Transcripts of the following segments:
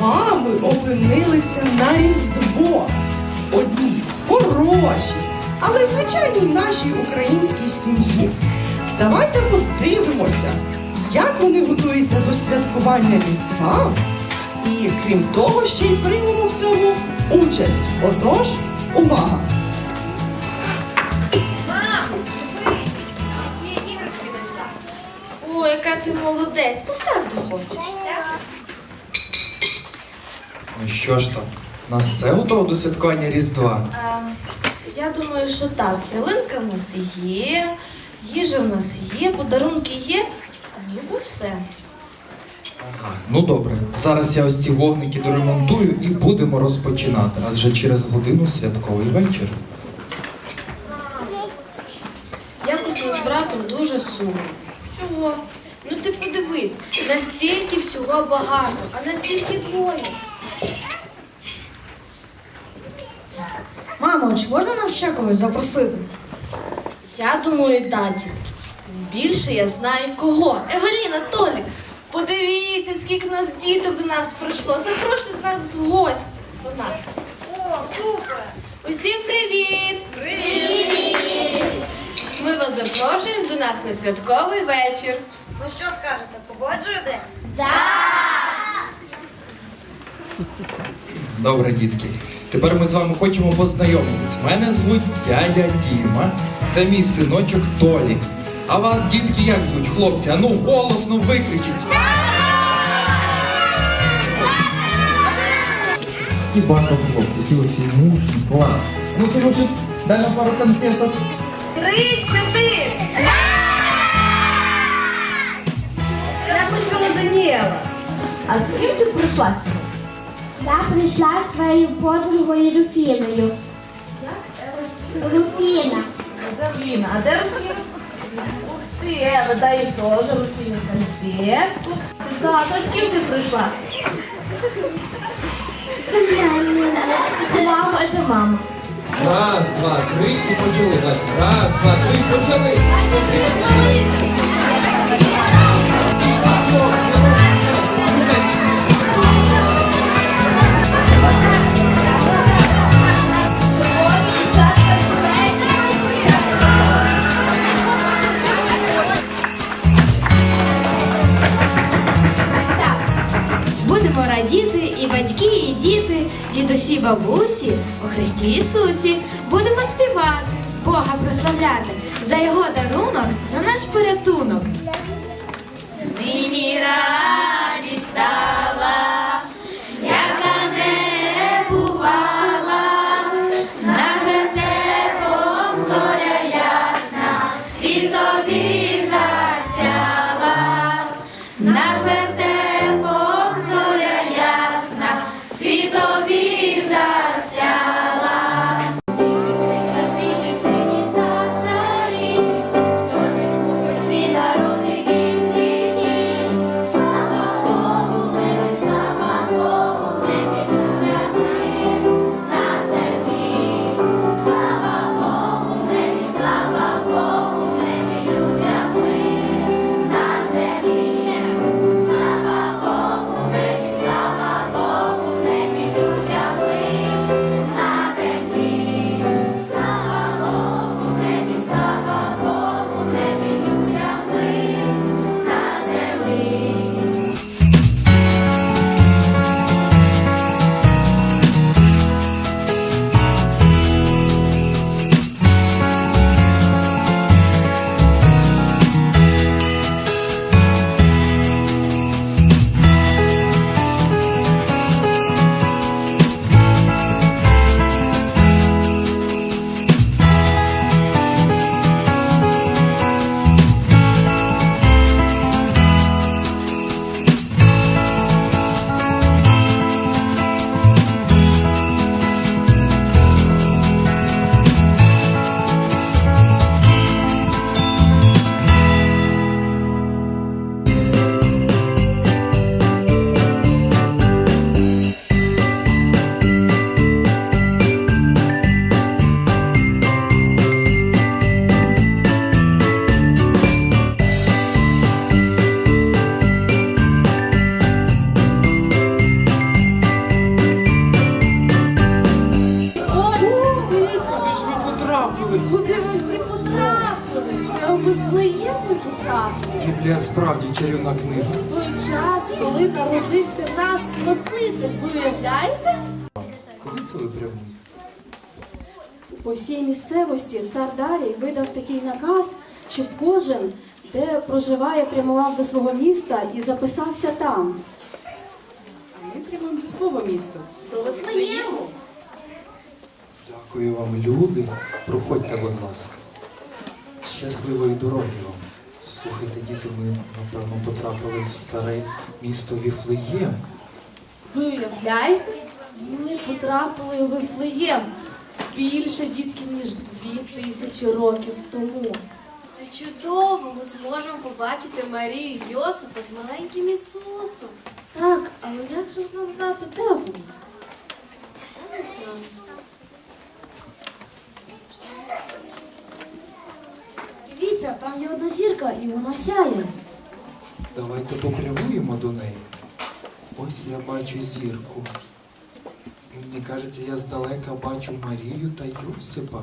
вами опинилися на Різдво одній хорошій, але звичайній нашій українській сім'ї. Давайте подивимося, як вони готуються до святкування Різдва. І крім того, ще й приймемо в цьому участь. Отож, увага! О, яка ти молодець. Постав де хочеш. Ну що ж там, нас все готово до святкування Різдва. А, я думаю, що так. Ялинка в нас є, їжа в нас є, подарунки є. Ніби все. Ага, ну добре. Зараз я ось ці вогники доремонтую і будемо розпочинати. Адже через годину святковий вечір. Якось нас з братом дуже сумно. Чого? Ну ти подивись, настільки всього багато, а настільки двоє. Чи можна нам ще когось запросити? Я думаю, да, дітки. Тим більше я знаю кого. Евеліна, Толік. Подивіться, скільки нас діток до нас прийшло. Запрошуйте нас в гості до нас. О, супер! Усім привіт! Привіт! Ми вас запрошуємо до нас на святковий вечір. Ну що скажете, погоджуєтесь? Добре, дітки. Тепер ми з вами хочемо познайомитись. Мене звуть дядя Діма. Це мій синочок Толік. А вас, дітки, як звуть, хлопці? А ну голосно викричіть. І багато хлопців, ті усі мужні, клас. Ну то може, дай на пару конфеток. Три, чотири. А з ким ти прийшла сьогодні? Я прийшла зі своєю подругою Руфіною. Руфіна. Руфіна, а де Руфіна? Ух ти, Ева, дай теж Руфіна конфетку. Так, а з ким ти прийшла? Це мама, це мама. Раз, два, три і почали. Раз, два, три, почали. Бабусі, у Христі Ісусі. Будемо співати, Бога прославляти за його дарунок, за наш порятунок. Нині радість чарівна книга. Той час, коли народився наш Спаситель, ви уявляєте? Куди це ви прямуєте? По всій місцевості цар Дарій видав такий наказ, щоб кожен, де проживає, прямував до свого міста і записався там. Ми прямуємо до свого міста. До Вифлеєму. Дякую вам, люди. Проходьте, будь ласка. Щасливої дороги вам. Слухайте, діти, ми, напевно, потрапили в старе місто Віфлеєм. Ви уявляєте? Ми потрапили у Вифлеєм більше дітки, ніж дві тисячі років тому. Це чудово! Ми зможемо побачити Марію і Йосипа з маленьким Ісусом. Так, але як же ж нам знати, де вони? Я не знаю. Дивіться, там є одна зірка, і вона сяє. Давайте попрямуємо до неї. Ось я бачу зірку. І мені кажеться, я здалека бачу Марію та Йосипа.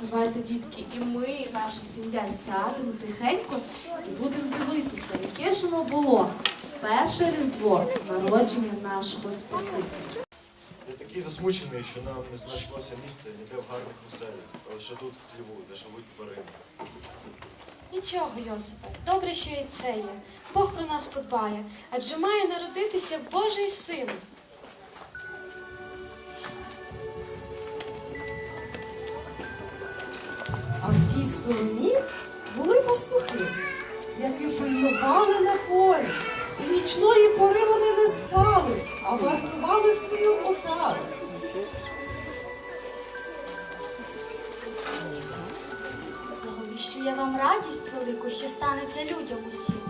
Давайте, дітки, і ми, і наша сім'я сядемо тихенько і будемо дивитися, яке ж воно було. Перше Різдво, народження нашого Спасителя. Я такий засмучений, що нам не знайшлося місця ніде в гарних оселях, а лише тут, в хліву, де живуть тварини. Нічого, Йосипе, добре, що і це є. Бог про нас подбає, адже має народитися Божий син. А в тій стороні були пастухи, які пильнували на полі. І нічної пори вони не спали, а вартували свою отару. Я вам радість велику, що станеться людям усім.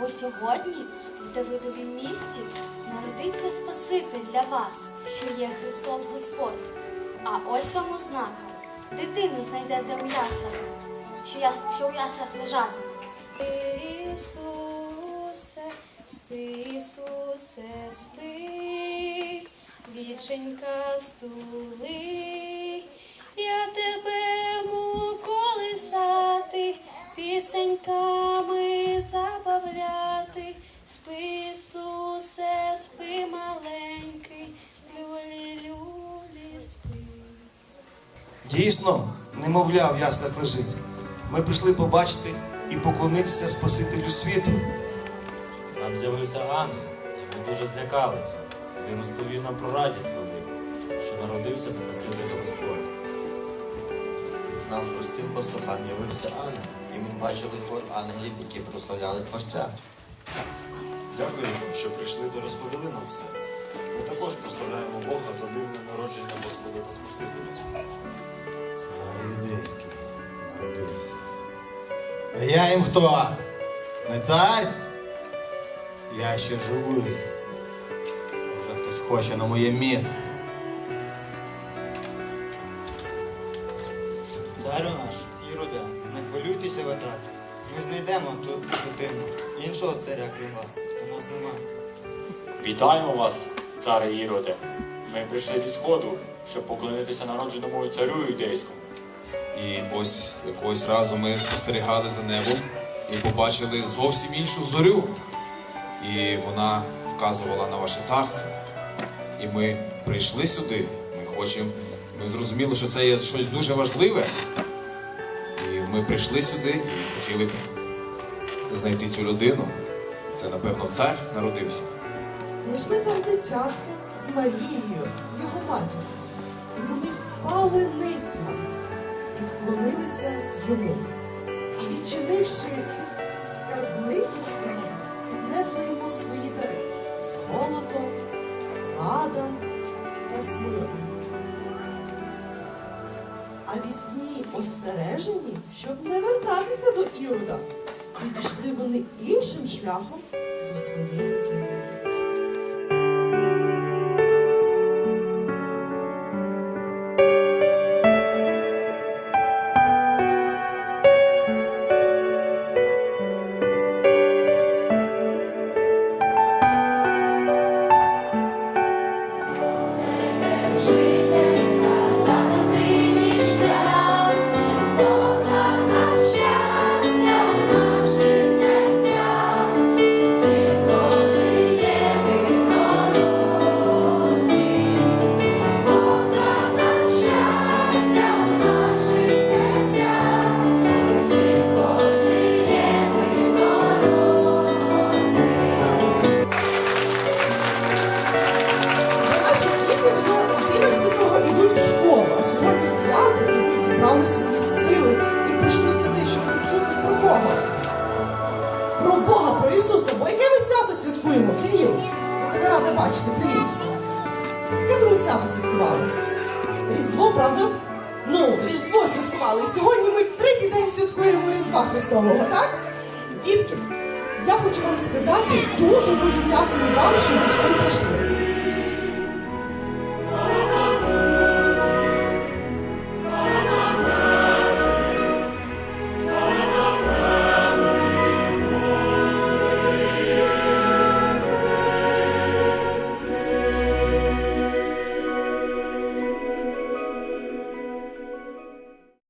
Бо сьогодні в Давидовім місті народиться Спаситель для вас, що є Христос Господь. А ось вам ознака. Дитину знайдете у яслах, що, я, що у яслах лежатиме. Ісусе, спи, Ісусе, спи, віченька стули, я тебе пісеньками забавляти, спи, Ісусе, спи, маленький, люлі, люлі, спи. Дійсно, немовля в яслах лежить. Ми прийшли побачити і поклонитися Спасителю світу. Нам з'явився ангел, і ми дуже злякалися. Він розповів нам про радість велику, що народився Спаситель Господь. Нам простим пастухам явився ангел, і ми бачили хор ангелів, які прославляли Творця. Дякую, що прийшли та розповіли нам все. Ми також прославляємо Бога за дивне народження Господа та Спасителя. Цар юдейський народився. А я їм хто? Не цар? Я ще живий. Вже хтось хоче на моє місце. Ми знайдемо ту дитину. Іншого царя, крім вас, у нас немає. Вітаємо вас, царе Іроде. Ми прийшли зі сходу, щоб поклонитися народженому царю юдейському. І ось якогось разу ми спостерігали за небом і побачили зовсім іншу зорю. І вона вказувала на ваше царство. І ми прийшли сюди. Ми хочемо. Ми зрозуміли, що це є щось дуже важливе. І ми прийшли сюди і хотіли знайти цю людину. Це, напевно, цар народився. Знайшли там дитятко з Марією, його матір. І вони впали ниця і вклонилися йому. І відчинивши скарбниці свої, піднесли йому свої дари золото, ладан та смиру. А вісні остережені, щоб не вертатися до Ірода. Відійшли вони іншим шляхом до своєї землі. святкуємо. Кирил, тебе рада бачити, привіт. Яке то ми свято святкували? Різдво, правда? Ну, Різдво святкували. Сьогодні ми третій день святкуємо Різдва Христового, так? Дітки, я хочу вам сказати, дуже-дуже дякую вам, що ви всі прийшли.